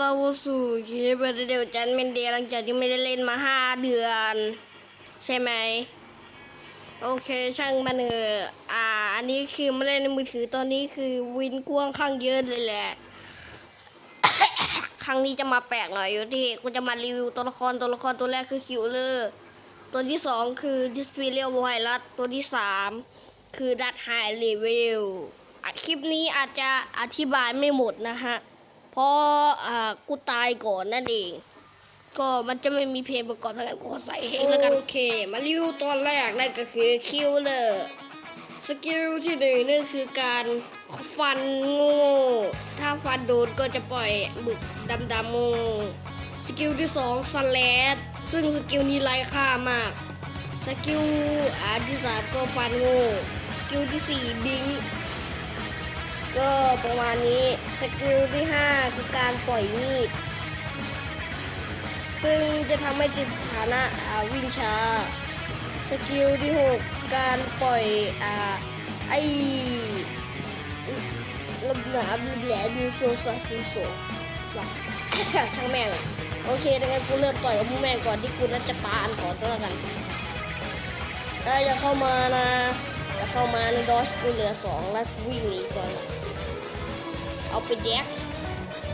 เราสู่คลิปเดียวจันเมนเดียหลังจากที่ไม่ได้เล่นมาห้าเดือน ใช่ไหม โอเคช่างมันเถอะอ่า อันนี้คือมาเล่นในมือถือตอนนี้คือวินกว้างข้างเยอะเลยแหละ ครั้งนี้จะมาแปลกหน่อยอยู่ที่กูจะมารีวิวตัวละครตัวละครตัวแรกคือคิวเลอร์ ตัวที่สองคือดิสพิเลียไวรัสตัวที่สามคือดัตไฮเลเวลคลิปนี้อาจจะอธิบายไม่หมดนะฮะ เพราะอ่ากูตายก่อนนั่นเอง ก็มันจะไม่มีเพลงประกอบทั้งนั้นกูขอใส่เองแล้วกัน โอเค มารีวิวตัวแรกนั่นก็คือคิวเลอร์สกิลที่หนึ่งนั่นคือการฟันโง่ถ้าฟันโดนก็จะปล่อยหมึกดำๆโง่สกิลที่สองสแลดซึ่งสกิลนี้ไร้ค่ามาก สกิลอันที่สามก็ฟันโง่ สกิลที่สี่บิง ก็ประมาณนี้สกิลที่ห้าคือการปล่อยมีด ซึ่งจะทำให้ติดสถานะวิ่งช้า สกิลที่ 6 การปล่อยอไอลมหนาวแหลดโซซาซิโซช่างแม่งโอเคดังนั้นกูเริ่มต่อยกับพวกแม่งก่อนที่กูน่าจะตาอันก่อนก็แล้วกันเอ้ยอย่าเข้ามานะอย่าเข้ามาในดอชกูเหลือสองแล้ววิ่งหนีก่อน เอาไปแดก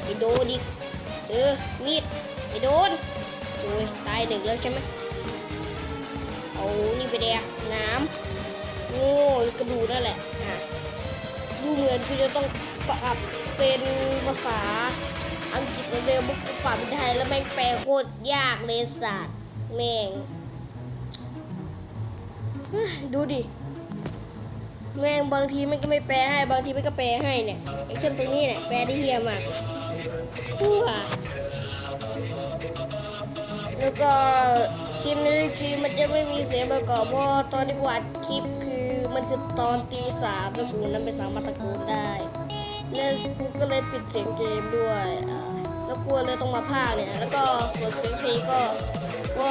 ไปโดนดิเออ มีดไปโดนโอ้ยตายหนึ่งแล้วใช่ไหมเอานี่ไปแดกน้ำโง่กระดูนั่นแหละอะดูเหมือนคือจะต้องปรับเป็นภาษาอังกฤษเหมือนเดิมบุกปรับเป็นไทยแล้วแม่งแปลโคตรยากเลยสัตว์แม่งดูดิ แม่งบางทีมันก็ไม่แปลให้บางทีมันก็แปลให้เนี่ยไอ้เช่นตรงนี้เนี่ยแปลได้เฮียมากทั่วแล้วก็คลิปนี้คือมันจะไม่มีเสียงประกอบเพราะตอนที่กูอัดคลิปคือมันคือตอนตีสามแล้วกูนั้นไม่สามารถตะโกนได้แล้วกูก็เลยปิดเสียงเกมด้วยแล้วกูเลยต้องมาพากเนี่ย แล้วก็ส่วนเสียงเพลงก็ก็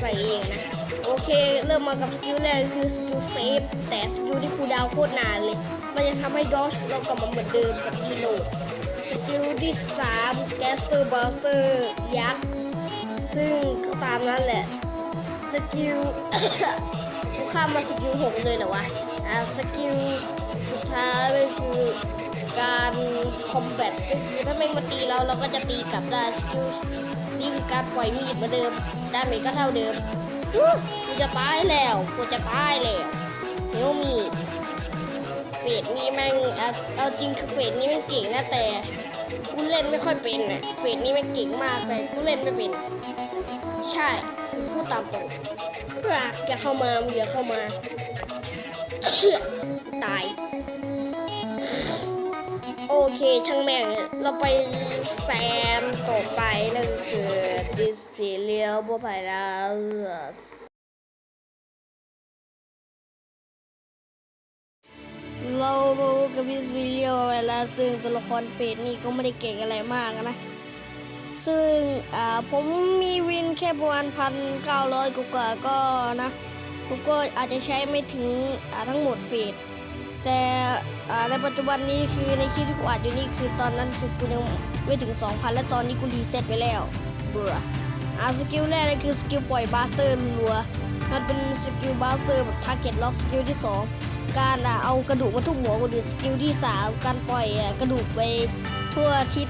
ใส่เองนะ โอเค เริ่มมากับสกิลแรกคือสกิลเซฟแต่สกิลที่กูดาวโคตรนานเลย มันจะทำให้ดอชเรากลับมาเหมือนเดิมกับดีโหลดสกิลที่สามแกสเตอร์บัสเตอร์ยักษ์ซึ่งก็ตามนั้นแหละสกิลกูข้ามมาสกิลหกเลยเหรอวะอ่าสกิลสุดท้ายเลยคือการคอมแบทก็คือถ้าแม่งมาตีเราเราก็จะตีกลับได้สกิลนี่คือการปล่อยมีดเหมาเดิมดาเมจก็เท่าเดิมกูจะตายแล้วกูจะตายแล้วเฮลมีดเฟ ดนี้แม่งอะเอาจริงคือเฟดนี้แม่งเก่งนะแต่กูเล่นไม่ค่อยเป็นน่ะเฟดนี้แม่งเก่งมากแต่กูเล่นไม่เป็น ใช่พูดตามตรงเพื่อย่าเข้ามามึงอย่าเข้ามาตาย โอเคช่างแม่งเราไปแซมต่อไปนั่นคือดิสเพย์เลียวบัวไผ่แล้ว เรารู้กับดิสเพย์เลียวไว้แล้วซึ่งตัวละครเป็ดนี่ก็ไม่ได้เก่งอะไรมากนะ ซึ่งอ่าผมมีวินแค่ประมาณพันเก้าร้อยกว่าก็นะผมก็อาจจะใช้ไม่ถึงอ่าทั้งหมดเฟสแต่อ่าในปัจจุบันนี้คือในคลิปที่กูอัดอยู่นี่คือตอนนั้นคือกูยังไม่ถึง 2,000 และตอนนี้กูรีเซ็ตไปแล้วเบื่ออ่าสกิลแรกเลยคือสกิลปล่อยบาสเตอร์รัวมันเป็นสกิลบาสเตอร์แบบทาร์เก็ตล็อกสกิลที่ 2 การเอากระดูกมาทุบหัวคนอื่นสกิลที่ 3 การปล่อยกระดูกไปทั่วทิศ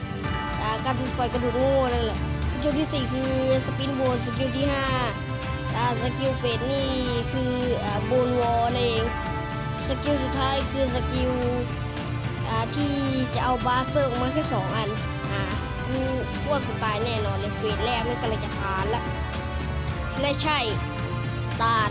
การปล่อยกระดูกโง่นั่นแหละสกิลที่ 4 คือสปินโบนสกิลที่5อ่าสกิลเป็ดนี่คืออ่าโบนวอลนั่นเองสกิลสุดท้ายคือสกิลที่จะเอาบาสเตอร์มาแค่ 2 อันอ่ากูว่ากูตายแน่นอนเลยเฟสแรกไม่กำลังจะทานละและใช่ตาล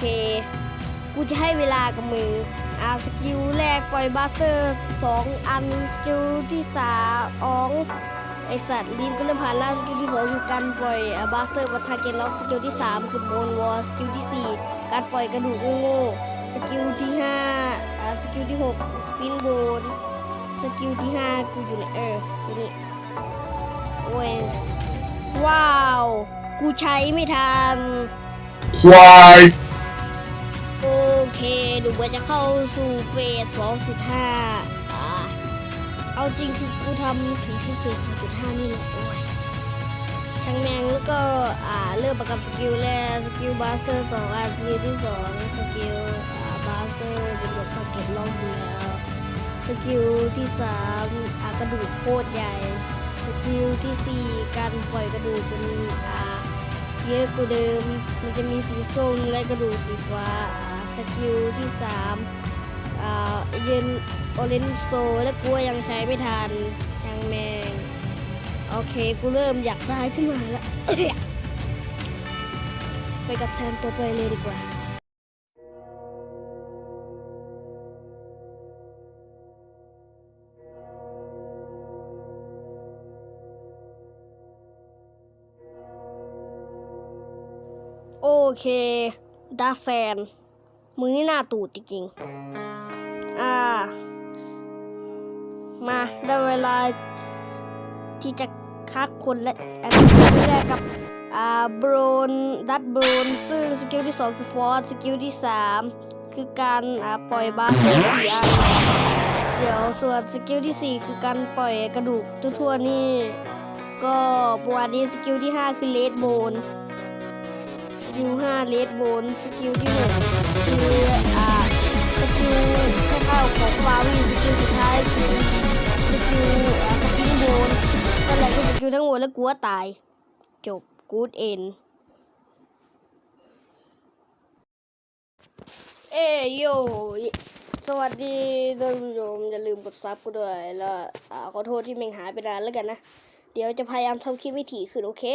เค กูจะให้เวลากับมึงอ่าสกิลแรกปล่อยบัสเตอร์สองอันสกิลที่สามอองไอสัตว์ลีนก็เริ่มผ่านล้วสกิลที่สองคือการปล่อยบัสเตอร์ปะทาเกนล็อกสกิลที่สามคือโบนวอลสกิลที่สี่การปล่อยกระดูกโง่ๆสกิลที่ห้าอ่าสกิลที่หกสปินโบนสกิลที่ห้ากูอยู่ไหนเอออยู่นี่โอ้ยว้าว กูใช้ไม่ทัน Why? โอเคดูเหมือนจะเข้าสู่เฟส 2.5อ่าเอาจริงคือกูทำถึงแค่เฟส 2.5 นี่แหละโอ้ยช่างแมงแล้วก็อ่าเริ่มประกับสกิลแรกสกิลบาสเตอร์สองอ่าสกิลที่สองสกิลอ่าบาสเตอร์เป็นบทภาคเก็บล่องอยู่แล้วสกิลที่สามอ่ากระดูกโคตรใหญ่สกิลที่สี่การปล่อยกระดูกเป็นอ่าเยอะกว่าเดิม มันจะมีสีส้มและกระดูกสีฟ้า สกิลที่สามอ่าเย็นออเรนโซและกลัวยังใช้ไม่ทันช่างแมง โอเค กูเริ่มอยากได้ขึ้นมาแล้ว ไปกับแชมป์ตัวไปเลยดีกว่าโอเคดาแซน มึงนี่หน้าตูดจริงๆ อ่า มาได้เวลาที่จะคัดคนและอะสกิลแรกกับ อ่าบรนดัตบรนซึ่งสกิลที่ 2 คือฟอสสกิลที่ 3 คือการอ่าปล่อยบาสเซสี่อันเดี๋ยวส่วนสกิลที่ 4 คือการปล่อยกระดูกทั่วๆนี่ ก็ประวัตินี้สกิลที่ 5 คือเลดโบน กิล5เลดโบนสกิลที่6คืออ่าสกิลให้เข้าของฟาวีสกิลสุดท้ายคือสกิลอ่าสกิลโบนนั่นแหละคือสกิลทั้งหมดแล้วกูว่าตาย จบกูดเอ็นเอ้ยโยสวัสดีท่านผู้ชมอย่าลืมกดซับกูด้วยแล้วอ่าขอโทษที่เมงหายไปนานแล้วกันนะ เดี๋ยวจะพยายามทำคลิปวิถีขึ้นโอเค